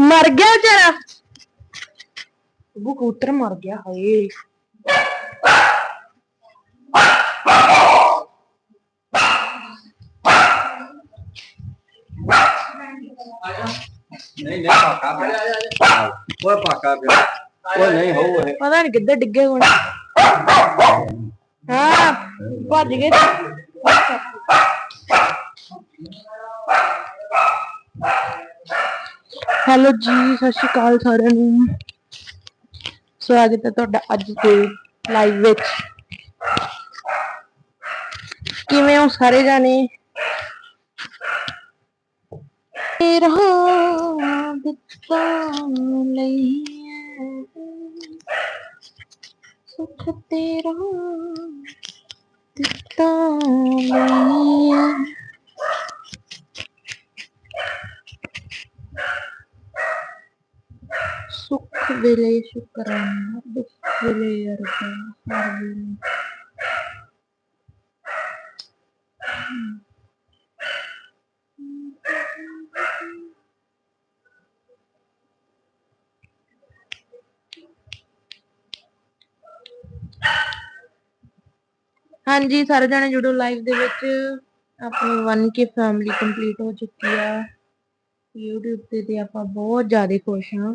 ਮਰ ਗਿਆ ਵਿਚਾਰਾ? ਉਹ ਕਬੂਤਰ ਮਰ ਗਿਆ ਹਾਏ। ਨਹੀਂ ਨਹੀਂ ਪਾਕਾ ਪਿਆ। ਉਹ ਪਾਕਾ ਪਿਆ। ਉਹ ਨਹੀਂ ਹੋ ਇਹ। ਪਤਾ ਨਹੀਂ ਕਿੱਧਰ ਡਿੱਗੇ ਹੁਣ। ਹਾਂ ਭੱਜ ਗਏ। ਹੈਲੋ ਜੀ, ਸਤਿ ਸ਼੍ਰੀ ਅਕਾਲ ਸਾਰਿਆਂ ਨੂੰ। ਸਵਾਗਤ ਹੈ ਤੁਹਾਡਾ ਅੱਜ ਦੇ ਲਾਈਵ ਵਿੱਚ ਕਿਵੇਂ ਹੋ ਸਾਰੇ ਜਾਣੇ? ਤੇਰਾ ਦਿੱਤਾ ਲਈ ਸੁਖ ਤੇਰਾ ਦਿੱਤਾ ਲਈ ਸੁਖ ਵੇਲੇ ਸ਼ੁਕਰਾਨਾ ਦੁੱਖ ਵੇਲੇ ਅਰਦਾਸ ਹਰ ਵੇਲੇ ਹਾਂਜੀ, ਸਾਰੇ ਜਾਣੇ ਜੁੜੋ ਲਾਈਵ ਦੇ ਵਿੱਚ। ਆਪਣੀ 1k ਫੈਮਿਲੀ ਕੰਪਲੀਟ ਹੋ ਚੁੱਕੀ ਆ। YouTube ਤੇ ਤੇ ਆਪਾਂ ਬਹੁਤ ਜ਼ਿਆਦਾ ਖੁਸ਼ ਹਾਂ।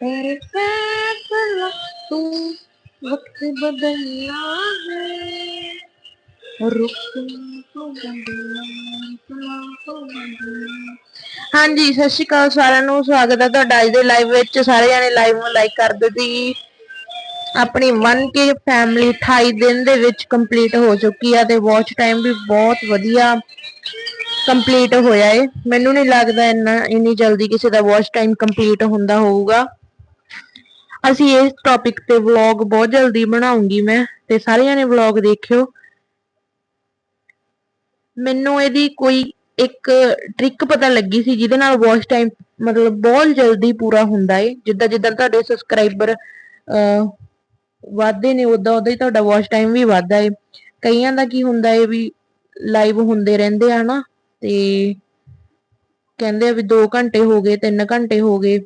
तेरे फैसला तू वक्त बदलना है रुक तो बदलना तो बदलना ਹਾਂਜੀ ਸਤਿ ਸ਼੍ਰੀ ਅਕਾਲ ਸਾਰਿਆਂ ਨੂੰ ਸਵਾਗਤ ਹੈ ਤੁਹਾਡਾ ਅੱਜ ਦੇ ਲਾਈਵ ਵਿੱਚ ਸਾਰੇ ਜਣੇ ਲਾਈਵ ਨੂੰ ਲਾਈਕ ਕਰ ਦਿਓ ਜੀ ਆਪਣੀ 1k ਫੈਮਿਲੀ 28 ਦਿਨ ਦੇ ਵਿੱਚ ਕੰਪਲੀਟ ਹੋ ਚੁੱਕੀ ਆ ਤੇ ਵਾਚ ਟਾਈਮ ਵੀ ਬਹੁਤ ਵਧੀਆ ਕੰਪਲੀਟ ਹੋਇਆ ਏ। ਮੈਨੂੰ ਨਹੀਂ ਲੱਗਦਾ ਇੰਨਾ, ਇੰਨੀ ਜਲਦੀ ਕਿਸੇ ਦਾ ਵਾਚ ਟਾਈਮ ਕੰਪਲੀਟ ਹੁੰਦਾ ਹੋਊਗਾ। ਅਸੀਂ ਇਸ ਟੌਪਿਕ ਤੇ ਵਲੌਗ ਬਹੁਤ ਜਲਦੀ ਬਣਾਉਂਗੀ ਮੈਂ ਤੇ ਸਾਰੇ ਜਣੇ ਵਲੌਗ ਦੇਖਿਓ। ਮੈਨੂੰ ਇਹਦੀ ਕੋਈ ਇੱਕ ਟ੍ਰਿਕ ਪਤਾ ਲੱਗੀ ਸੀ ਜਿਹਦੇ ਨਾਲ ਵਾਚ ਟਾਈਮ ਮਤਲਬ ਬਹੁਤ ਜਲਦੀ ਪੂਰਾ ਹੁੰਦਾ ਏ। ਜਿੱਦਾਂ ਜਿੱਦਾਂ ਤੁਹਾਡੇ ਸਬਸਕ੍ਰਾਈਬਰ ਵੱਧਦੇ ਨੇ ਉਦਾਂ ਉਦਾਂ ਹੀ ਤੁਹਾਡਾ ਵਾਚ ਟਾਈਮ ਵੀ ਵੱਧਦਾ ਏ। ਕਈਆਂ ਦਾ ਕੀ ਹੁੰਦਾ ਏ ਵੀ ਲਾਈਵ ਹੁੰਦੇ ਰਹਿੰਦੇ ਆ ਨਾ ਤੇ ਕਹਿੰਦੇ ਆ ਵੀ 2 ਘੰਟੇ ਹੋ ਗਏ 3 ਘੰਟੇ ਹੋ ਗਏ।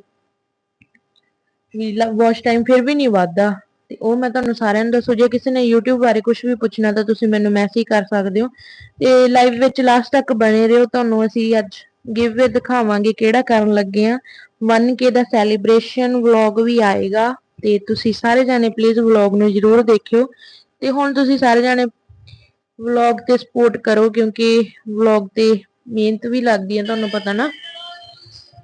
ਵੀ ਵਾਚ ਟਾਈਮ ਫਿਰ ਵੀ ਨਹੀਂ ਵੱਧਦਾ। ਤੇ ਉਹ ਮੈਂ ਤੁਹਾਨੂੰ ਸਾਰਿਆਂ ਨੂੰ ਦੱਸੋ, ਜੇ ਕਿਸੇ ਨੇ YouTube ਬਾਰੇ ਕੁਝ ਵੀ ਪੁੱਛਣਾ ਤਾਂ ਤੁਸੀਂ ਮੈਨੂੰ ਮੈਸੇਜ ਕਰ ਸਕਦੇ ਹੋ। ਤੇ ਲਾਈਵ ਵਿੱਚ ਲਾਸਟ ਤੱਕ ਬਣੇ ਰਹੋ, ਤੁਹਾਨੂੰ ਅਸੀਂ ਅੱਜ ਗਿਵਵੇ ਦਿਖਾਵਾਂਗੇ ਕਿਹੜਾ ਕਰਨ ਲੱਗੇ ਆ। 1k ਦਾ ਸੈਲੀਬ੍ਰੇਸ਼ਨ ਵਲੌਗ ਵੀ ਆਏਗਾ। ਤੇ ਤੁਸੀਂ ਸਾਰੇ ਜਾਣੇ ਪਲੀਜ਼ ਵਲੌਗ ਨੂੰ ਜਰੂਰ ਦੇਖਿਓ। ਤੇ ਹੁਣ ਤੁਸੀਂ ਸਾਰੇ ਜਾਣੇ ਵਲੌਗ ਤੇ ਸਪੋਰਟ ਕਰੋ ਕਿਉਂਕਿ ਵਲੌਗ ਤੇ ਮਿਹਨਤ ਵੀ ਲੱਗਦੀ ਹੈ ਤੁਹਾਨੂੰ ਪਤਾ ਨਾ।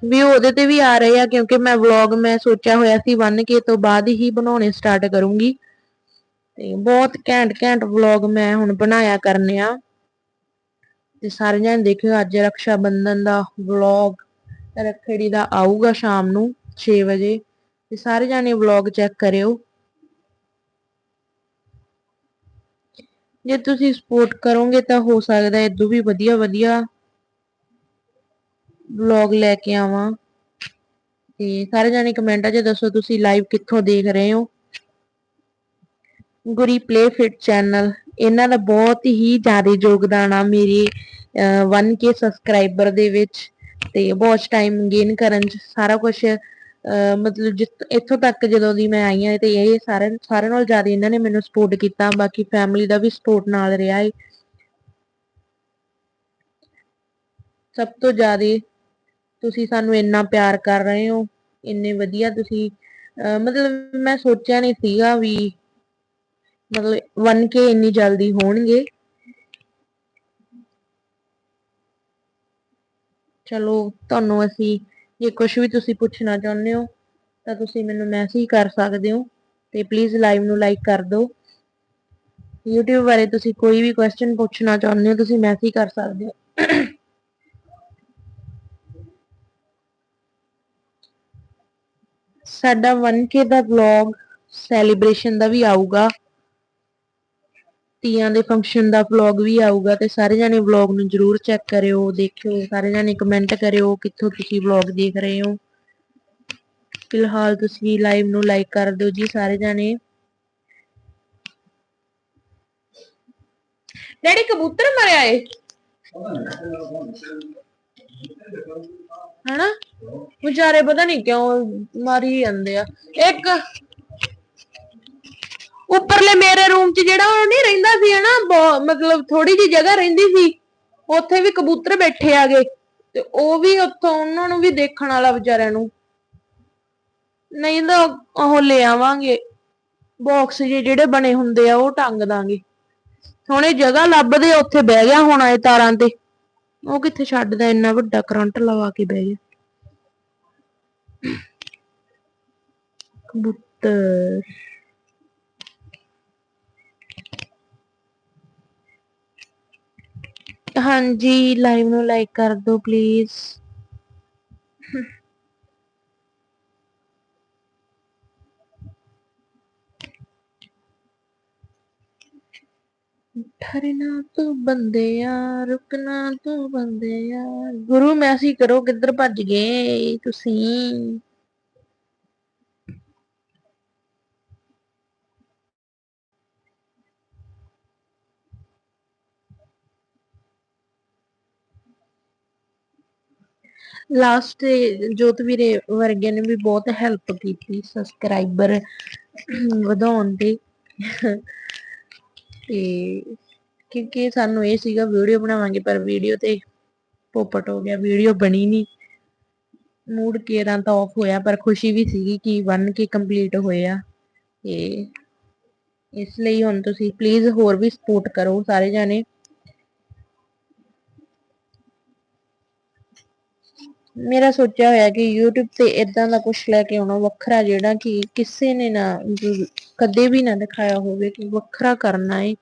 ਵੀ ਉਹਦੇ ਤੇ ਵੀ ਆ ਰਹੇ ਆ ਕਿਉਂਕਿ ਮੈਂ ਵਲੌਗ ਮੈਂ ਸੋਚਿਆ ਹੋਇਆ ਸੀ 1k ਤੋਂ ਬਾਅਦ ਹੀ ਬਣਾਉਣੇ ਸਟਾਰਟ ਕਰੂੰਗੀ। ਤੇ ਬਹੁਤ ਘੈਂਟ ਘੈਂਟ ਵਲੌਗ ਮੈਂ ਹੁਣ ਬਣਾਇਆ ਕਰਨੇ ਆ। ਤੇ ਸਾਰੇ ਜਣ ਦੇਖਿਓ ਅੱਜ ਰਕਸ਼ਾ ਬੰਧਨ ਦਾ ਵਲੌਗ ਰੱਖੜੀ ਦਾ ਆਊਗਾ ਸ਼ਾਮ ਨੂੰ 6 ਵਜੇ। ਤੇ ਸਾਰੇ ਜਾਣੇ ਵਲੌਗ ਚੈੱਕ ਕਰਿਓ। ਜੇ ਤੁਸੀਂ ਸਪੋਰਟ ਕਰੋਗੇ ਤਾਂ ਹੋ ਸਕਦਾ ਇਦੋਂ ਵੀ ਵਧੀਆ ਵਧੀਆ ਵਲੌਗ ਲੈ ਕੇ ਆਵਾਂ। ਤੇ ਸਾਰੇ ਜਾਣੇ ਕਮੈਂਟਾਂ 'ਚ ਦੱਸੋ ਤੁਸੀਂ ਲਾਈਵ ਕਿੱਥੋਂ ਦੇਖ ਰਹੇ ਹੋ। ਗੁਰੀ ਪਲੇ ਫਿਟ ਚੈਨਲ ਇਹਨਾਂ ਦਾ ਬਹੁਤ ਹੀ ਜ਼ਿਆਦਾ ਯੋਗਦਾਨ ਆ ਮੇਰੀ 1k ਸਬਸਕ੍ਰਾਈਬਰ ਦੇ ਵਿੱਚ। ਤੇ ਵਾਚ ਟਾਈਮ ਗੇਨ ਕਰਨ ਚ ਸਾਰਾ ਕੁਝ ਮਤਲਬ ਜਿੱਤ ਇੱਥੋਂ ਤੱਕ ਜਦੋਂ ਦੀ ਮੈਂ ਆਈ ਹਾਂ ਤੇ ਇਹ ਸਾਰੇ ਸਾਰਿਆਂ ਨਾਲ ਜ਼ਿਆਦਾ ਇਹਨਾਂ ਨੇ ਮੈਨੂੰ ਸਪੋਰਟ ਕੀਤਾ, ਬਾਕੀ ਫੈਮਿਲੀ ਦਾ ਵੀ ਸਪੋਰਟ ਨਾਲ ਰਿਹਾ ਹੈ ਸਭ ਤੋਂ ਜ਼ਿਆਦਾ ਤੁਸੀਂ ਸਾਨੂੰ ਇੰਨਾ ਪਿਆਰ ਕਰ ਰਹੇ ਹੋ, ਇੰਨੇ ਵਧੀਆ ਤੁਸੀਂ ਮਤਲਬ ਮੈਂ ਸੋਚਿਆ ਨਹੀਂ ਸੀਗਾ ਵੀ ਮਤਲਬ 1k ਇੰਨੀ ਜਲਦੀ ਹੋਣਗੇ। ਚਲੋ, ਤੁਹਾਨੂੰ ਅਸੀਂ ਜੇ ਕੁਝ ਵੀ ਤੁਸੀਂ ਪੁੱਛਣਾ ਚਾਹੁੰਦੇ ਹੋ, ਤਾਂ ਤੁਸੀਂ ਮੈਨੂੰ ਮੈਸੇਜ ਕਰ ਸਕਦੇ ਹੋ ਤੇ ਪਲੀਜ਼ ਲਾਈਵ ਨੂੰ ਲਾਈਕ ਕਰ ਦਿਓ। YouTube ਬਾਰੇ ਤੁਸੀਂ ਕੋਈ ਵੀ ਕੁਐਸਚਨ ਪੁੱਛਣਾ ਚਾਹੁੰਦੇ ਹੋ, ਤੁਸੀਂ ਮੈਸੇਜ ਕਰ ਸਕਦੇ ਹੋ। ਸਾਡਾ 1k ਦਾ ਵਲੌਗ ਸੈਲੀਬ੍ਰੇਸ਼ਨ ਦਾ ਵੀ ਆਊਗਾ। ਤੀਆਂ ਦੇ ਫੰਕਸ਼ਨ ਦਾ ਵਲੌਗ ਵੀ ਆਊਗਾ ਤੇ ਸਾਰੇ ਜਾਣੇ ਵਲੌਗ ਨੂੰ ਜਰੂਰ ਚੈੱਕ ਕਰਿਓ, ਦੇਖਿਓ, ਸਾਰੇ ਜਾਣੇ ਕਮੈਂਟ ਕਰਿਓ ਕਿੱਥੋਂ ਤੁਸੀਂ ਵਲੌਗ ਦੇਖ ਰਹੇ ਹੋ। ਫਿਲਹਾਲ ਤੁਸੀਂ ਲਾਈਵ ਨੂੰ ਲਾਈਕ ਕਰ ਦਿਓ ਜੀ ਸਾਰੇ ਜਾਣੇ। ਡੈਡੀ ਕਬੂਤਰ ਮਰਿਆ ਏ। ਹਨਾ? ਵਿਚਾਰੇ ਪਤਾ ਨਹੀਂ ਕਿਉਂ ਮਾਰੀ ਜਾਂਦੇ ਆ। ਇੱਕ ਉੱਪਰਲੇ ਮੇਰੇ ਰੂਮ 'ਚ ਜਿਹੜਾ ਉਹ ਨਹੀਂ ਰਹਿੰਦਾ ਸੀ ਹਨਾ ਮਤਲਬ ਥੋੜੀ ਜੀ ਜਗ੍ਹਾ ਰਹਿੰਦੀ ਸੀ, ਉੱਥੇ ਵੀ ਕਬੂਤਰ ਬੈਠੇ ਆਗੇ ਤੇ ਉਹ ਵੀ ਉੱਥੋਂ ਉਹਨਾਂ ਨੂੰ ਵੀ ਦੇਖਣ ਵਾਲਾ ਵਿਚਾਰਿਆਂ ਨੂੰ। ਨਹੀਂ ਤਾਂ ਉਹ ਲੈ ਆਵਾਂਗੇ ਬਾਕਸ ਜਿਹੜੇ ਬਣੇ ਹੁੰਦੇ ਆ, ਉਹ ਟੰਗ ਦਾਂਗੇ। ਹੁਣ ਇਹ ਜਗ੍ਹਾ ਲੱਭਦੇ ਉੱਥੇ ਬਹਿ ਗਿਆ ਹੋਣਾ ਇਹ ਤਾਰਾਂ ਤੇ। ਉਹ ਕਿੱਥੇ ਛੱਡਦਾ, ਇੰਨਾ ਵੱਡਾ ਕਰੰਟ ਲਵਾ ਕੇ ਬਹਿ ਗਿਆ। ਕਬੂਤਰ। ਹਾਂਜੀ ਲਾਈਵ ਨੂੰ ਲਾਈਕ ਕਰ ਦਿਓ ਪਲੀਜ਼ ਠਰਨਾ ਤੂੰ ਬੰਦਿਆ ਰੁਕਣਾ ਤੂੰ ਬੰਦਿਆ ਗੁਰੂ ਮੈਸੀ ਕਰੋ, ਕਿੱਧਰ ਭੱਜ ਗਏ ਤੁਸੀਂ? ਲਾਸਟ ਜੋਤ ਵੀਰੇ ਵਰਗਿਆਂ ਨੇ ਵੀ ਬਹੁਤ ਹੈਲਪ ਕੀਤੀ ਸਬਸਕ੍ਰਾਈਬਰ ਵਧਾਉਣ ਦੀ ਤੇ ਕਿਉਂਕਿ ਸਾਨੂੰ ਇਹ ਸੀਗਾ ਵੀਡੀਓ ਬਣਾਵਾਂਗੇ, ਪਰ ਵੀਡੀਓ ਤੇ ਪੋਪਟ ਹੋ ਗਿਆ ਵੀਡੀਓ ਬਣੀ ਨਹੀਂ ਮੂਡ ਕੇਰਾਂ ਤਾਂ ਆਫ ਹੋਇਆ, ਪਰ ਖੁਸ਼ੀ ਵੀ ਸੀਗੀ ਕਿ ਬਣ ਕੇ ਕੰਪਲੀਟ ਹੋਇਆ। ਤੇ ਇਸ ਲਈ ਹੁਣ ਤੁਸੀਂ ਪਲੀਜ਼ ਹੋਰ ਵੀ ਸਪੋਰਟ ਕਰੋ ਸਾਰੇ ਜਾਣੇ। ਮੇਰਾ ਸੋਚਿਆ ਹੋਇਆ ਕਿ YouTube ਤੇ ਇਦਾਂ ਦਾ ਕੁਝ ਲੈ ਕੇ ਆਉਣਾ ਵੱਖਰਾ ਜਿਹੜਾ ਕਿ ਕਿਸੇ ਨੇ ਨਾ ਕਦੇ ਵੀ ਨਾ ਦਿਖਾਇਆ ਹੋਵੇ ਕਿ ਵੱਖਰਾ ਕਰਨਾ ਹੈ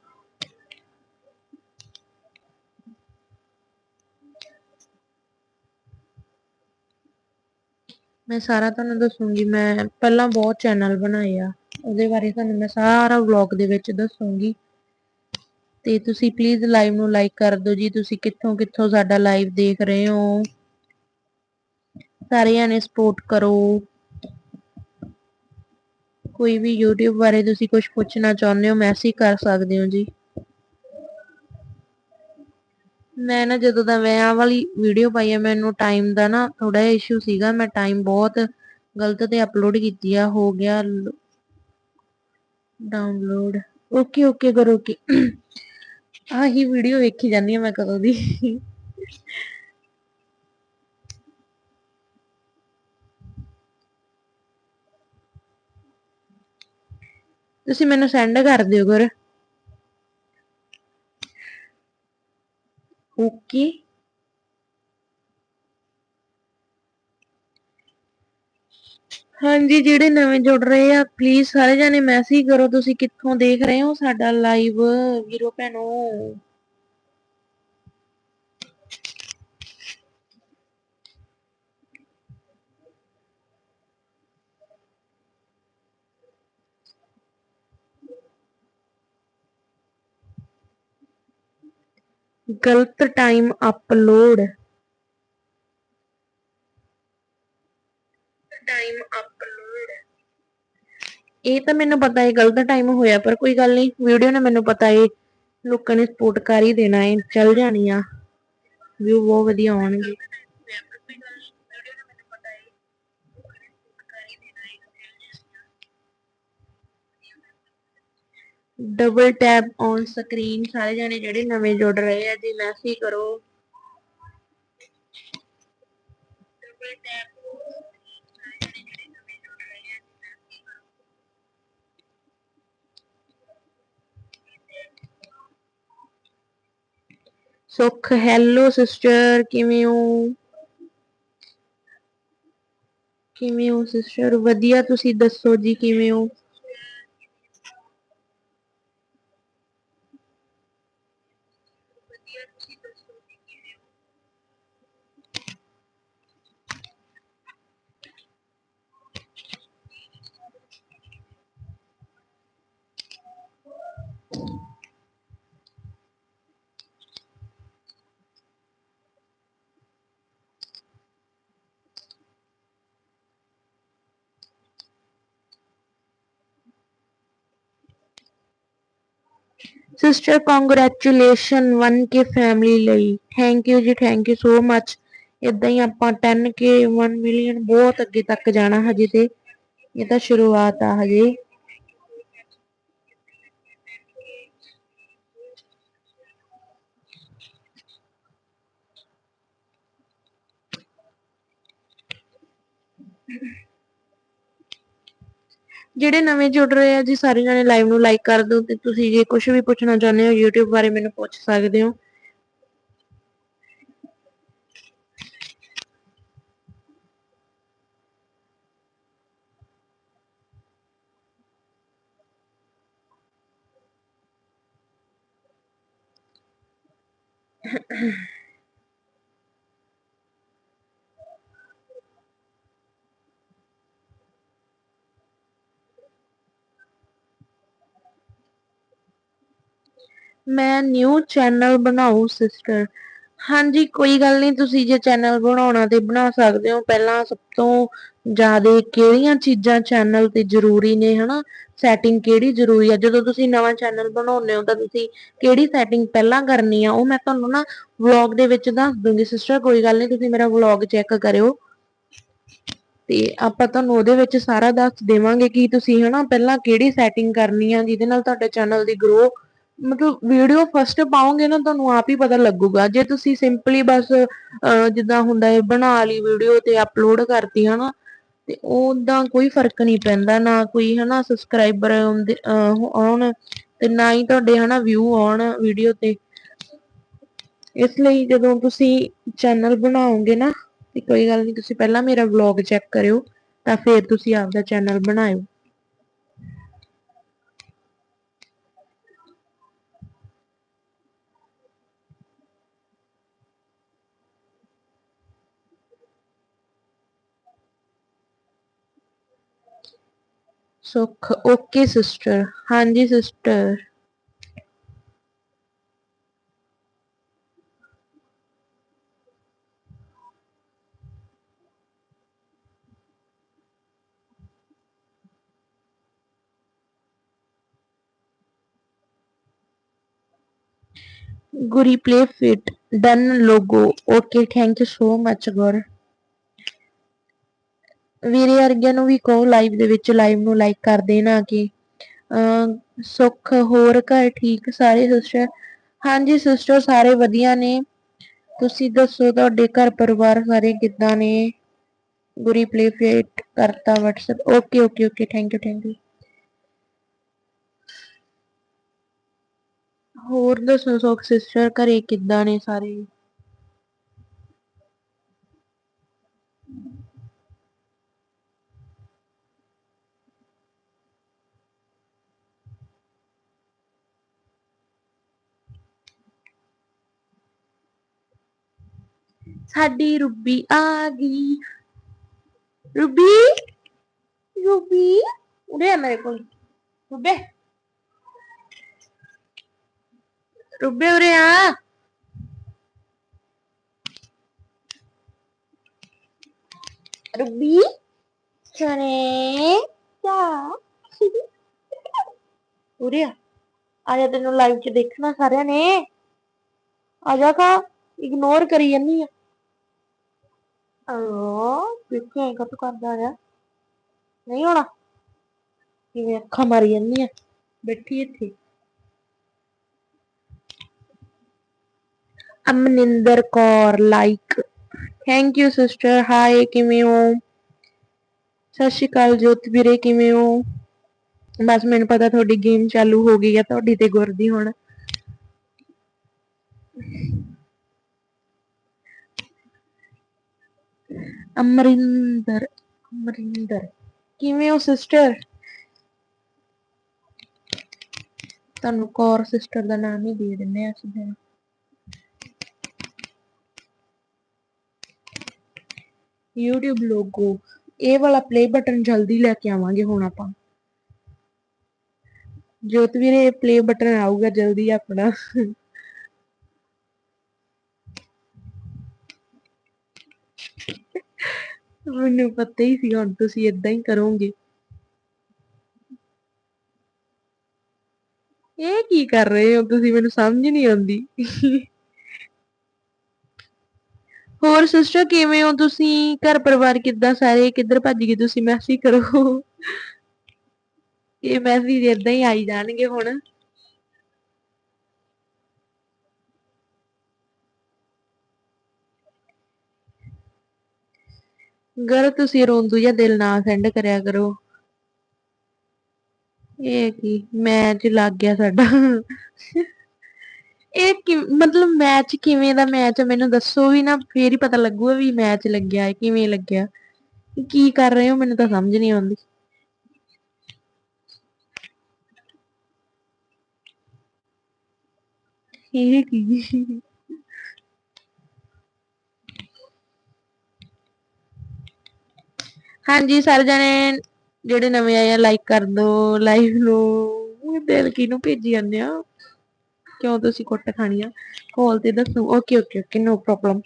ਮੈਂ ਸਾਰਾ ਤੁਹਾਨੂੰ ਦੱਸੂਗੀ, ਮੈਂ ਪਹਿਲਾਂ ਬਹੁਤ ਚੈਨਲ ਬਣਾਏ ਆ, ਉਹਦੇ ਬਾਰੇ ਤੁਹਾਨੂੰ ਮੈਂ ਸਾਰਾ ਵਲੌਗ ਦੇ ਵਿੱਚ ਦੱਸੂਗੀ। ਤੇ ਤੁਸੀਂ ਪਲੀਜ਼ ਲਾਈਵ ਨੂੰ ਲਾਈਕ ਕਰ ਦਿਓ ਜੀ, ਤੁਸੀਂ ਕਿੱਥੋਂ ਕਿੱਥੋਂ ਸਾਡਾ ਲਾਈਵ ਦੇਖ ਰਹੇ ਹੋ। ਸਾਰਿਆਂ ਨੇ ਸਪੋਰਟ ਕਰੋ। ਕੋਈ ਵੀ YouTube ਬਾਰੇ ਤੁਸੀਂ ਕੁਝ ਪੁੱਛਣਾ ਚਾਹੁੰਦੇ ਹੋ ਮੈਸੇਜ ਕਰ ਸਕਦੇ ਹੋ ਜੀ। ਮੈਂ ਨਾ ਜਦੋਂ ਦਾ ਮੈਂ ਆਹ ਵਾਲੀ ਵੀਡੀਓ ਪਾਈ ਆ, ਮੈਨੂੰ ਟਾਈਮ ਦਾ ਨਾ ਥੋੜਾ ਜਿਹਾ ਇਸ਼ੂ ਸੀਗਾ। ਮੈਂ ਟਾਈਮ ਬਹੁਤ ਗਲਤ ਤੇ ਅਪਲੋਡ ਕੀਤੀ ਆ, ਹੋ ਗਿਆ ਡਾਊਨਲੋਡ ਓਕੇ ਓਕੇ ਕਰੋ ਕਿ ਆਹੀ ਵੀਡੀਓ ਵੇਖੀ ਜਾਂਦੀ ਆ ਮੈਂ ਕਦੋਂ ਦੀ। ਤੁਸੀਂ ਮੈਨੂੰ ਸੈਂਡ ਕਰ ਦਿਓ ਗੁਰ। ਓਕੇ। ਹਾਂਜੀ, ਜਿਹੜੇ ਨਵੇਂ ਜੁੜ ਰਹੇ ਆ ਪਲੀਜ਼ ਸਾਰੇ ਜਾਣੇ ਮੈਸੇਜ ਕਰੋ, ਤੁਸੀਂ ਕਿੱਥੋਂ ਦੇਖ ਰਹੇ ਹੋ ਸਾਡਾ ਲਾਈਵ ਵੀਰੋ ਭੈਣੋ? ਗਲਤ ਟਾਈਮ ਅਪਲੋਡ ਟਾਈਮ ਅਪਲੋਡ ਇਹ ਤਾਂ ਮੈਨੂੰ ਪਤਾ ਹੈ ਗਲਤ ਟਾਈਮ ਹੋਇਆ ਪਰ ਕੋਈ ਗੱਲ ਨਹੀਂ ਵੀਡੀਓ ਨੇ ਮੈਨੂੰ ਪਤਾ ਹੈ ਲੋਕਾਂ ਨੇ ਸਪੋਰਟ ਕਰ ਹੀ ਦੇਣਾ ਹੈ ਚੱਲ ਜਾਣੀ ਆ। ਵਿਊ ਬਹੁਤ ਵਧੀਆ ਆਉਣਗੇ। ਡਬਲ ਟੈਪ ਔਨ ਸਕਰੀਨ ਸਾਰੇ ਜਣੇ ਜਿਹੜੇ ਨਵੇਂ ਜੁੜ ਰਹੇ ਆ ਜੀ ਮੈਸੇਜ ਕਰੋ? ਡਬਲ ਟੈਪ ਸੁਖ ਕਿਵੇਂ ਹੋ? ਕਿਵੇਂ ਹੋ ਸਿਸਟਰ ਵਧੀਆ, ਤੁਸੀਂ ਦੱਸੋ ਜੀ ਕਿਵੇਂ ਹੋ? riuscito a sconfiggere sister congratulation 1k family ਲਈ। ਥੈਂਕ ਯੂ ਜੀ ਥੈਂਕ ਯੂ ਸੋ ਮੱਚ ਇਦਾਂ ਹੀ ਆਪਾਂ 10k 1 ਮਿਲੀਅਨ ਬਹੁਤ ਅੱਗੇ ਤੱਕ ਜਾਣਾ ਹਜੇ ਤੇ। ਇਹ ਤਾਂ ਸ਼ੁਰੂਆਤ ਆ ਹਜੇ। ਜਿਹੜੇ ਨਵੇਂ ਜੁੜ ਰਹੇ ਆ ਜੀ, ਸਾਰੇ ਜਣੇ ਲਾਈਵ ਨੂੰ ਲਾਈਕ ਕਰ ਦਿਓ ਤੇ ਤੁਸੀਂ ਜੇ ਕੁਝ ਵੀ ਪੁੱਛਣਾ ਚਾਹੁੰਦੇ ਹੋ YouTube ਬਾਰੇ ਮੈਨੂੰ ਪੁੱਛ ਸਕਦੇ ਹੋ। ਮੈਂ ਨਿਊ ਚੈਨਲ ਬਣਾਉ ਸਿਸਟਰ ਹਾਂਜੀ, ਕੋਈ ਗੱਲ ਨਹੀਂ, ਤੁਸੀਂ ਜੇ ਚੈਨਲ ਬਣਾਉਣਾ ਤੇ ਬਣਾ ਸਕਦੇ ਹੋ। ਪਹਿਲਾਂ ਸਭ ਤੋਂ ਜ਼ਿਆਦਾ ਕਿਹੜੀਆਂ ਚੀਜ਼ਾਂ ਚੈਨਲ ਤੇ ਜ਼ਰੂਰੀ ਨੇ, ਹਨਾ? ਸੈਟਿੰਗ ਕਿਹੜੀ ਜ਼ਰੂਰੀ ਆ? ਜਦੋਂ ਤੁਸੀਂ ਨਵਾਂ ਚੈਨਲ ਬਣਾਉਂਦੇ ਹੋ ਤਾਂ ਤੁਸੀਂ ਕਿਹੜੀ ਸੈਟਿੰਗ ਪਹਿਲਾਂ ਕਰਨੀ ਆ? ਉਹ ਮੈਂ ਤੁਹਾਨੂੰ ਨਾ ਵਲੌਗ ਦੇ ਵਿੱਚ ਦੱਸ ਦੂੰਗੀ ਸਿਸਟਰ ਕੋਈ ਗੱਲ ਨਹੀਂ, ਤੁਸੀਂ ਮੇਰਾ ਵਲੌਗ ਚੈੱਕ ਕਰਿਓ। ਤੇ ਆਪਾਂ ਤੁਹਾਨੂੰ ਉਹਦੇ ਵਿੱਚ ਸਾਰਾ ਦੱਸ ਦੇਵਾਂਗੇ ਕਿ ਤੁਸੀਂ, ਹਨਾ, ਪਹਿਲਾਂ ਕਿਹੜੀ ਸੈਟਿੰਗ ਕਰਨੀ ਆ, ਜਿਹਦੇ ਨਾਲ ਤੁਹਾਡੇ ਚੈਨਲ ਦੀ ਗਰੋ ਮਤਲਬ ਵੀਡੀਓ ਫਸਟ ਪਾਓਗੇ ਨਾ ਤੁਹਾਨੂੰ ਆਪ ਹੀ ਪਤਾ ਲੱਗੂਗਾ। ਜੇ ਤੁਸੀਂ ਸਿੰਪਲੀ ਬਸ ਜਿੱਦਾਂ ਹੁੰਦਾ ਹੈ, ਬਣਾ ਲਈ ਵੀਡੀਓ ਤੇ ਅਪਲੋਡ ਕਰਤੀ, ਹਨਾ? ਤੇ ਉਹਦਾ ਕੋਈ ਫ਼ਰਕ ਨਹੀਂ ਪੈਂਦਾ, ਨਾ ਕੋਈ, ਹਨਾ ਸਬਸਕ੍ਰਾਈਬਰ ਆਉਣ ਤੇ ਨਾ ਹੀ ਤੁਹਾਡੇ, ਹਨਾ ਵਿਊ ਆਉਣ ਵੀਡੀਓ ਤੇ। ਇਸ ਲਈ ਜਦੋਂ ਤੁਸੀਂ ਚੈਨਲ ਬਣਾਓਗੇ ਨਾ, ਤੇ ਕੋਈ ਗੱਲ ਨਹੀਂ, ਤੁਸੀਂ ਪਹਿਲਾਂ ਮੇਰਾ ਵਲੌਗ ਚੈੱਕ ਕਰਿਓ, ਤਾਂ ਫਿਰ ਤੁਸੀਂ ਆਪਦਾ ਚੈਨਲ ਬਣਾਇਓ। ਸੁੱਖ ਓਕੇ ਸਿਸਟਰ ਹਾਂਜੀ sister Guri play fit done logo okay thank you so much ਗੁਰ ਵੀਰੇ ਵਰਗਿਆਂ ਨੂੰ ਵੀ ਕਹੋ ਲਾਈਵ ਦੇ ਵਿੱਚ ਲਾਈਵ ਨੂੰ ਲਾਈਕ ਕਰ ਦੇਣਾ ਕਿ, ਅਹ, ਸੁੱਖ ਹੋਰ ਘਰ ਠੀਕ ਸਾਰੇ ਸਿਸਟਰ ਹਾਂਜੀ ਸਿਸਟਰ ਸਾਰੇ ਵਧੀਆ ਨੇ। ਤੁਸੀਂ ਦੱਸੋ ਤੁਹਾਡੇ ਘਰ ਪਰਿਵਾਰ ਸਾਰੇ ਕਿੱਦਾਂ ਨੇ? ਗੁਰੀ play fit ਕਰਤਾ WhatsApp okay okay okay thank you thank you ਹੋਰ ਦੱਸੋ ਸੁੱਖ ਸਿਸਟਰ ਘਰੇ ਕਿੱਦਾਂ ਨੇ ਸਾਰੇ? ਸਾਡੀ ਰੂਬੀ ਆ ਗਈ। ਰੂਬੀ? ਰੂਬੀ? ਉਰੇ ਆ ਮੇਰੇ ਕੋਲ। ਰੂਬੇ। ਰੂਬੇ ਉਰੇ ਆ। ਰੂਬੀ? ਚਨੇ ਚਾ ਉਰੇ ਆ। ਆ ਤੈਨੂੰ ਲਾਈਵ 'ਚ ਦੇਖਣਾ ਸਾਰਿਆਂ ਨੇ। ਆ ਕਾ ਇਗਨੋਰ ਕਰੀ ਜੰਨੀ ਆ। ਆਹ ਦੇਖੇ ਕਦ ਕਰਦਾ ਆ ਨਹੀਂ ਹੋਣਾ ਕਿਵੇਂ ਅੱਖਾਂ ਮਾਰੀ ਜੰਨੀ ਆ। ਬੈਠੀ ਇੱਥੇ। Amaninder Kaur like thank you sister hi ਕਿਵੇਂ ਹੋ? ਸਤਿ ਸ਼੍ਰੀ ਅਕਾਲ, ਜੋਤ ਵੀਰੇ, ਕਿਵੇਂ ਹੋ? ਬਸ ਮੈਨੂੰ ਪਤਾ ਤੁਹਾਡੀ ਗੇਮ ਚਾਲੂ ਹੋ ਗਈ ਆ, ਤੁਹਾਡੀ ਤੇ ਗੁਰਦੀ ਹੁਣ। ਅਮਰਿੰਦਰ ਅਮਰਿੰਦਰ, ਕਿਵੇਂ ਹੋ ਸਿਸਟਰ ਤੁਹਾਨੂੰ ਕੌਰ ਸਿਸਟਰ ਦਾ ਨਾਮ ਹੀ ਦੇ ਦਿੰਨੇ ਆ ਅਸੀਂ ਫਿਰ YouTube ਲੋਗੋ ਇਹ ਵਾਲਾ ਪਲੇ ਬਟਨ ਜਲਦੀ ਲੈ ਕੇ ਆਵਾਂਗੇ ਹੁਣ ਆਪਾਂ। ਜੋਤ ਵੀਰੇ ਪਲੇ ਬਟਨ ਆਊਗਾ ਜਲਦੀ ਆਪਣਾ। ਮੈਨੂੰ ਪਤਾ ਹੀ ਸੀ, ਹੁਣ ਤੁਸੀਂ ਇਦਾਂ ਹੀ ਕਰੋਗੇ। ਇਹ ਕੀ ਕਰ ਰਹੇ ਹੋ? ਤੁਸੀਂ ਮੈਨੂੰ ਸਮਝ ਨਹੀਂ ਆਉਂਦੀ। ਹੋਰ ਸਿਸਟਰ, ਕਿਵੇਂ ਹੋ ਤੁਸੀਂ? ਘਰ ਪਰਿਵਾਰ ਕਿੱਦਾਂ? ਸਾਰੇ ਕਿੱਧਰ ਭੱਜ ਗਏ? ਤੁਸੀਂ ਮੈਸੇਜ ਕਰੋ। ਇਹ ਮੈਸੇਜ ਇਦਾਂ ਹੀ ਆਈ ਜਾਣਗੇ ਹੁਣ। ਗਰ ਤੁਸੀਂ ਰੋਂਦੂ ਜਾਂ ਦਿਲ ਨਾ ਸੈਂਡ ਕਰਿਆ ਕਰੋ। ਇਹ ਕੀ? ਮੈਚ ਲੱਗ ਗਿਆ ਸਾਡਾ। ਇਹ ਕਿ, ਮਤਲਬ ਮੈਚ ਕਿਵੇਂ ਦਾ ਮੈਚ ਮੈਨੂੰ ਦੱਸੋ ਵੀ ਨਾ, ਫੇਰ ਹੀ ਪਤਾ ਲੱਗੂਗਾ ਵੀ ਮੈਚ ਲੱਗਿਆ ਹੈ ਕਿਵੇਂ ਲੱਗਿਆ। ਕੀ ਕਰ ਰਹੇ ਹੋ? ਮੈਨੂੰ ਤਾਂ ਸਮਝ ਨਹੀਂ ਆਉਂਦੀ। ਇਹ ਕੀ? ਹਾਂਜੀ, ਸਾਰੇ ਜਣੇ ਜਿਹੜੇ ਨਵੇਂ ਆਏ ਆ ਲਾਈਕ ਕਰ ਦਿਓ ਲਾਈਵ ਨੂੰ ਦਿਲ ਕਿਹਨੂੰ ਭੇਜੀ ਜਾਂਦੇ ਆ? ਕਿਉਂ ਤੁਸੀਂ ਕੁੱਟ ਖਾਣੀ ਆ? ਕਾਲ ਤੇ ਦੱਸੋ। Okay okay okay no problem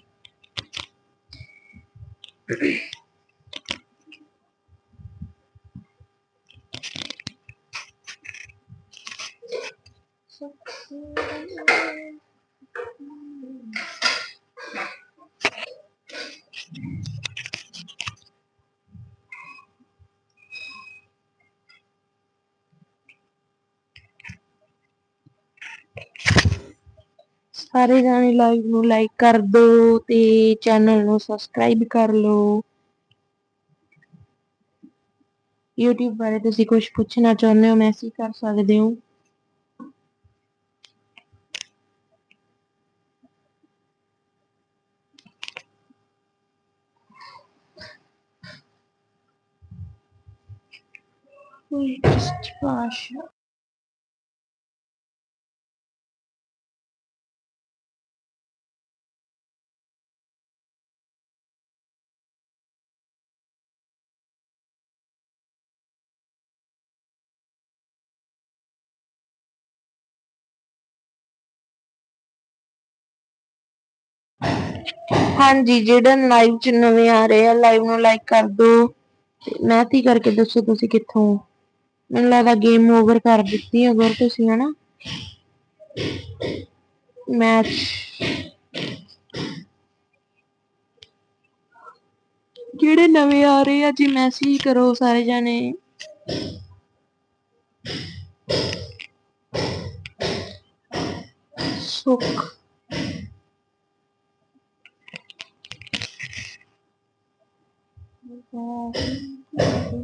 ਸਾਰੇ ਜਾਣੇ ਲਾਈਵ ਨੂੰ ਲਾਈਕ ਕਰ ਦਿਓ ਤੇ ਚੈਨਲ ਨੂੰ ਸਬਸਕ੍ਰਾਈਬ ਕਰ ਲਓ। YouTube ਬਾਰੇ ਤੁਸੀਂ ਕੁਝ ਪੁੱਛਣਾ ਚਾਹੁੰਦੇ ਹੋ ਮੈਸੇਜ ਕਰ ਸਕਦੇ ਹੋ। ਕੋਈ ਭਾਸ਼ਾ ਹਾਂਜੀ, ਜਿਹੜਾ ਲਾਈਵ ਚ ਨਵੇਂ ਆ ਰਹੇ ਆ ਲਾਈਵ ਨੂੰ ਲਾਈਕ ਕਰ ਦਿਓ ਤੇ ਮੈਥ ਕਰਕੇ ਦੱਸੋ ਤੁਸੀਂ ਕਿੱਥੋਂ ਮੈਨੂੰ ਲੱਗਦਾ ਗੇਮ ਓਵਰ ਕਰ ਦਿੱਤੀ ਅਗਰ ਤੁਸੀਂ, ਹਨਾ? ਮੈਚ ਜਿਹੜੇ ਨਵੇਂ ਆ ਰਹੇ ਆ ਜੀ? ਮੈਸੇਜ ਕਰੋ ਸਾਰੇ ਜਾਣੇ। ਸੁੱਖ। 我不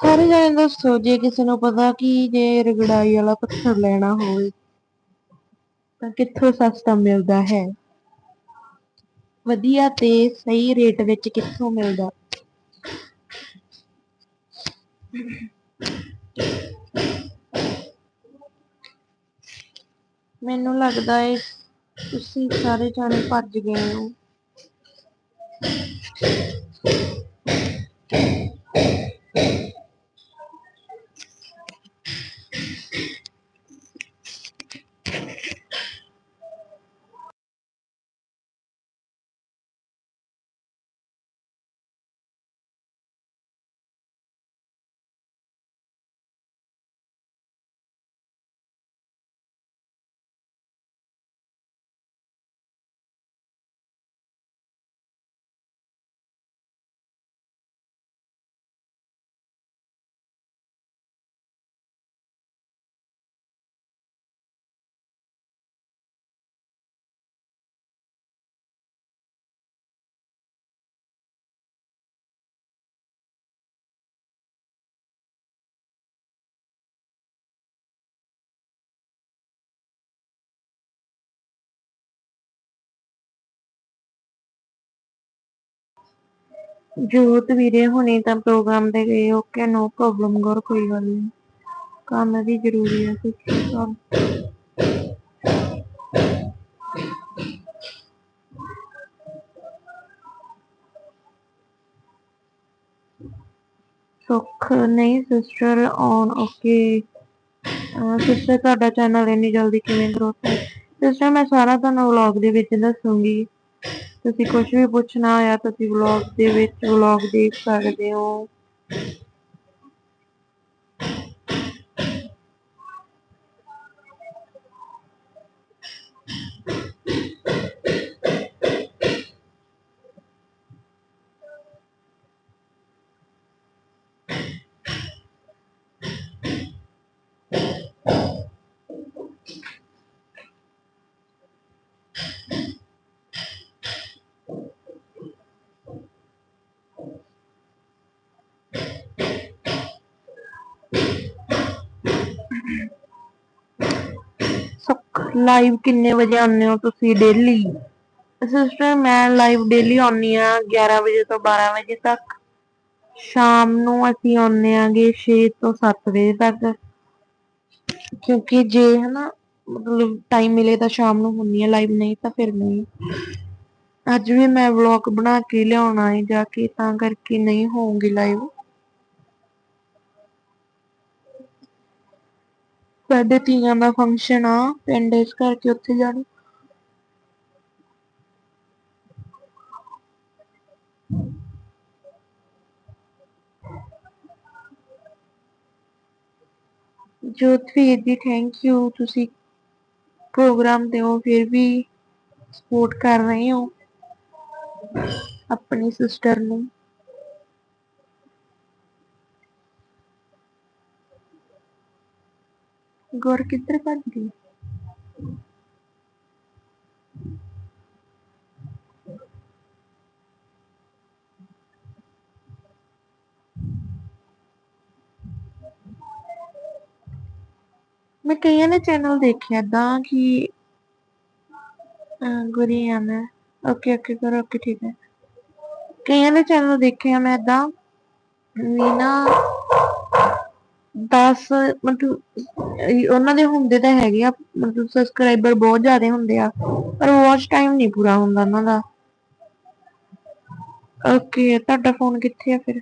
ਸਾਰੇ ਜਾਣੇ ਦੱਸੋ ਜੇ ਕਿਸੇ ਨੂੰ ਪਤਾ ਕਿ ਜੇ ਰਗੜਾਈ ਵਾਲਾ ਪੱਥਰ ਲੈਣਾ ਹੋਵੇ, ਤਾਂ ਕਿੱਥੋਂ ਸਸਤਾ ਮਿਲਦਾ ਹੈ? ਵਧੀਆ ਤੇ ਸਹੀ ਰੇਟ ਵਿੱਚ ਕਿੱਥੋਂ ਮਿਲਦਾ? ਮੈਨੂੰ ਲੱਗਦਾ ਹੈ ਤੁਸੀਂ ਸਾਰੇ ਜਾਣੇ ਭੱਜ ਗਏ ਹੋ। ਜੋਤ ਵੀਰੇ ਹੁਣੇ ਤਾਂ ਪ੍ਰੋਗਰਾਮ ਤੇ ਗਏ, ਓਕੇ, ਨੋ ਪ੍ਰੋਬਲਮ, ਗੌਰ, ਕੋਈ ਗੱਲ ਨਹੀਂ ਕੰਮ ਵੀ ਜ਼ਰੂਰੀ ਹੈ ਸਿਸਟਰ ਸੁੱਖ ਨਹੀਂ ਸਿਸਟਰ ਔਨ ਓਕੇ ਸਿਸਟਰ ਤੁਹਾਡਾ ਚੈਨਲ ਇੰਨੀ ਜਲਦੀ ਕਿਵੇਂ ਗਰੋਥ ਹੈ ਸਿਸਟਰ ਮੈਂ ਸਾਰਾ ਤੁਹਾਨੂੰ ਵਲੌਗ ਦੇ ਵਿੱਚ ਦੱਸੂਗੀ। ਤੁਸੀਂ ਕੁਝ ਵੀ ਪੁੱਛਣਾ ਹੋਇਆ ਤੁਸੀਂ ਵਲੌਗ ਦੇ ਵਿੱਚ ਵਲੌਗ ਦੇਖ ਸਕਦੇ ਹੋ। ਲਾਈਵ ਕਿੰਨੇ ਵਜੇ ਆਉਂਦੇ ਹੋ ਤੁਸੀਂ ਡੇਲੀ ਸਿਸਟਰ ਮੈਂ ਲਾਈਵ ਡੇਲੀ ਆਉਣੀ ਆ 11 ਵਜੇ ਤੋਂ 12 ਵਜੇ ਤੱਕ। ਸ਼ਾਮ ਨੂੰ ਅਸੀਂ ਆਉਨੇ ਆਂਗੇ 6 ਤੋਂ 7 ਵਜੇ ਤੱਕ। ਕਿਉਂਕਿ ਜੇ ਹਨਾ ਮਤਲਬ ਟਾਈਮ ਮਿਲੇ ਤਾਂ ਸ਼ਾਮ ਨੂੰ ਹੁੰਨੀ ਆ ਲਾਈਵ ਨਹੀਂ ਤਾਂ ਫਿਰ ਨਹੀਂ। ਅੱਜ ਵੀ ਮੈਂ ਵਲੌਗ ਬਣਾ ਕੇ ਲਿਆਉਣਾ ਹੈ ਜਾ ਕੇ, ਤਾਂ ਕਰਕੇ ਨਹੀਂ ਹੋਊਗੀ ਲਾਈਵ ਸਾਡੇ ਤੀਆਂ ਦਾ ਫੰਕਸ਼ਨ ਆ, ਪਿੰਡ ਇਸ ਕਰਕੇ ਉੱਥੇ ਜਾਣਾ। ਜੋਤਵੀਰ ਜੀ ਥੈਂਕ ਯੂ ਤੁਸੀਂ ਪ੍ਰੋਗਰਾਮ ਤੇ ਹੋ ਫਿਰ ਵੀ ਸਪੋਰਟ ਕਰ ਰਹੇ ਹੋ। ਆਪਣੀ ਸਿਸਟਰ ਨੂੰ। ਗੁਰ ਕਿੱਧਰ ਭੱਜ ਗਈ? ਮੈਂ ਕਈਆਂ ਦੇ ਚੈਨਲ ਦੇਖਿਆ ਏਦਾਂ ਕਿ ਗੁਰੀ ਆ ਓਕੇ ਓਕੇ ਕਰੋ ਓਕੇ ਠੀਕ ਹੈ। ਕਈਆਂ ਨੇ ਚੈਨਲ ਦੇਖਿਆ ਮੈਂ ਏਦਾਂ, ਵੀ ਨਾ 10 ਮਤਲਬ ਉਹਨਾਂ ਦੇ ਹੁੰਦੇ ਤਾਂ ਹੈਗੇ ਆ, ਮਤਲਬ ਸਬਸਕ੍ਰਾਈਬਰ ਬਹੁਤ ਜ਼ਿਆਦਾ ਹੁੰਦੇ ਆ, ਪਰ ਵਾਚ ਟਾਈਮ ਨਹੀਂ ਪੂਰਾ ਹੁੰਦਾ ਉਹਨਾਂ ਦਾ। ਓਕੇ ਤੁਹਾਡਾ ਫੋਨ ਕਿੱਥੇ ਆ ਫਿਰ?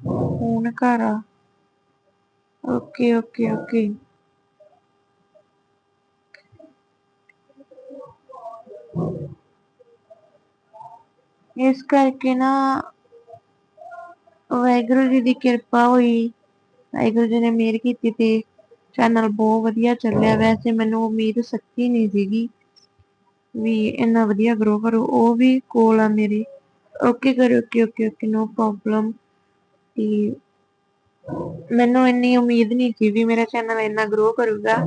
ਫੋਨ ਘਰ ਆ। ਓਕੇ ਓਕੇ ਓਕੇ ਇਸ ਕਰਕੇ ਨਾ ਵਾਹਿਗੁਰੂ ਜੀ ਦੀ ਕਿਰਪਾ ਹੋਈ। ਵਾਹਿਗੁਰੂ ਜੀ ਨੇ ਮਿਹਰ ਕੀਤੀ ਤੇ ਚੈਨਲ ਬਹੁਤ ਵਧੀਆ ਚੱਲਿਆ। ਵੈਸੇ ਮੈਨੂੰ ਉਮੀਦ ਸੱਚੀ ਨਹੀਂ ਸੀਗੀ ਵੀ ਇੰਨਾ ਵਧੀਆ ਗਰੋ ਕਰੂ ਉਹ ਵੀ ਕੋਲ ਆ ਮੇਰੇ। ਓਕੇ ਕਰਿਓ, okay okay okay no problem ਤੇ ਮੈਨੂੰ ਇੰਨੀ ਉਮੀਦ ਨਹੀਂ ਸੀ ਵੀ ਮੇਰਾ ਚੈਨਲ ਇੰਨਾ ਗਰੋ ਕਰੂਗਾ।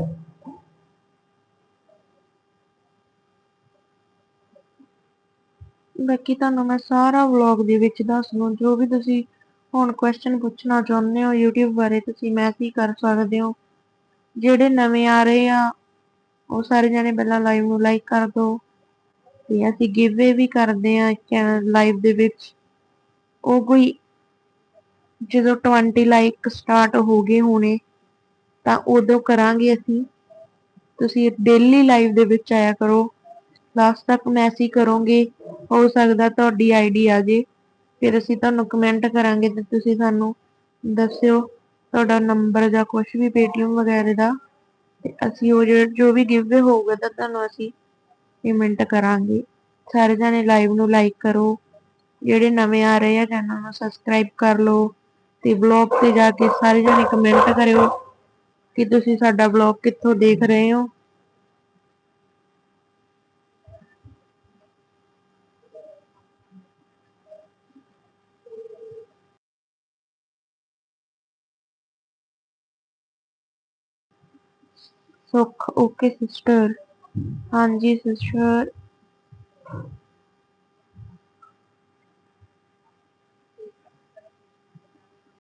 ਬਾਕੀ ਤੁਹਾਨੂੰ ਮੈਂ ਸਾਰਾ ਵਲੌਗ ਦੇ ਵਿੱਚ ਦੱਸ ਦੂੰ ਜੋ ਵੀ ਤੁਸੀਂ ਹੁਣ ਕੁਐਸਚਨ ਪੁੱਛਣਾ ਚਾਹੁੰਦੇ ਹੋ YouTube ਬਾਰੇ, ਤੁਸੀਂ ਮੈਸੇਜ ਕਰ ਸਕਦੇ ਹੋ? ਜਿਹੜੇ ਨਵੇਂ ਆ ਰਹੇ ਆ, ਉਹ ਸਾਰੇ ਜਣੇ ਪਹਿਲਾਂ ਲਾਈਵ ਨੂੰ ਲਾਈਕ ਕਰ ਦਿਓ ਤੇ ਅਸੀਂ ਗਿਵਵੇ ਵੀ ਕਰਦੇ ਆ ਚੈਨਲ ਲਾਈਵ ਦੇ ਵਿੱਚ। ਉਹ ਕੋਈ ਜਦੋਂ 20 ਲਾਈਕ ਸਟਾਰਟ ਹੋ ਗਏ ਹੋਣੇ, ਤਾਂ ਉਦੋਂ ਕਰਾਂਗੇ ਅਸੀਂ। ਤੁਸੀਂ ਡੇਲੀ ਲਾਈਵ ਦੇ ਵਿੱਚ ਆਇਆ ਕਰੋ। ਲਾਸਟ ਤੱਕ ਮੈਸੇਜ ਕਰੋਗੇ, ਹੋ ਸਕਦਾ ਤੁਹਾਡੀ ਆਈਡੀ ਆ ਜੇ। ਫਿਰ ਅਸੀਂ ਤੁਹਾਨੂੰ ਕਮੈਂਟ ਕਰਾਂਗੇ ਤੇ ਤੁਸੀਂ ਸਾਨੂੰ ਦੱਸਿਓ ਤੁਹਾਡਾ ਨੰਬਰ ਜਾਂ ਕੁਝ ਵੀ ਪੇਟੀਐਮ ਵਗੈਰਾ ਦਾ। ਤੇ ਅਸੀਂ ਉਹ ਜਿਹੜਾ ਜੋ ਵੀ ਗਿਵਵੇ ਹੋਊਗਾ ਤਾਂ ਤੁਹਾਨੂੰ ਅਸੀਂ ਪੇਮੈਂਟ ਕਰਾਂਗੇ। ਸਾਰੇ ਜਾਣੇ ਲਾਈਵ ਨੂੰ ਲਾਈਕ ਕਰੋ। ਜਿਹੜੇ ਨਵੇਂ ਆ ਰਹੇ ਆ, ਚੈਨਲ ਨੂੰ ਸਬਸਕ੍ਰਾਈਬ ਕਰ ਲਓ। ਤੇ ਬਲੌਗ ਤੇ ਜਾ ਕੇ ਸਾਰੇ ਜਾਣੇ ਕਮੈਂਟ ਕਰਿਓ ਕਿ ਤੁਸੀਂ ਸਾਡਾ ਬਲੌਗ ਕਿੱਥੋਂ ਦੇਖ ਰਹੇ ਹੋ। ਸੁੱਖ ਓਕੇ ਸਿਸਟਰ। ਹਾਂਜੀ ਸਿਸਟਰ।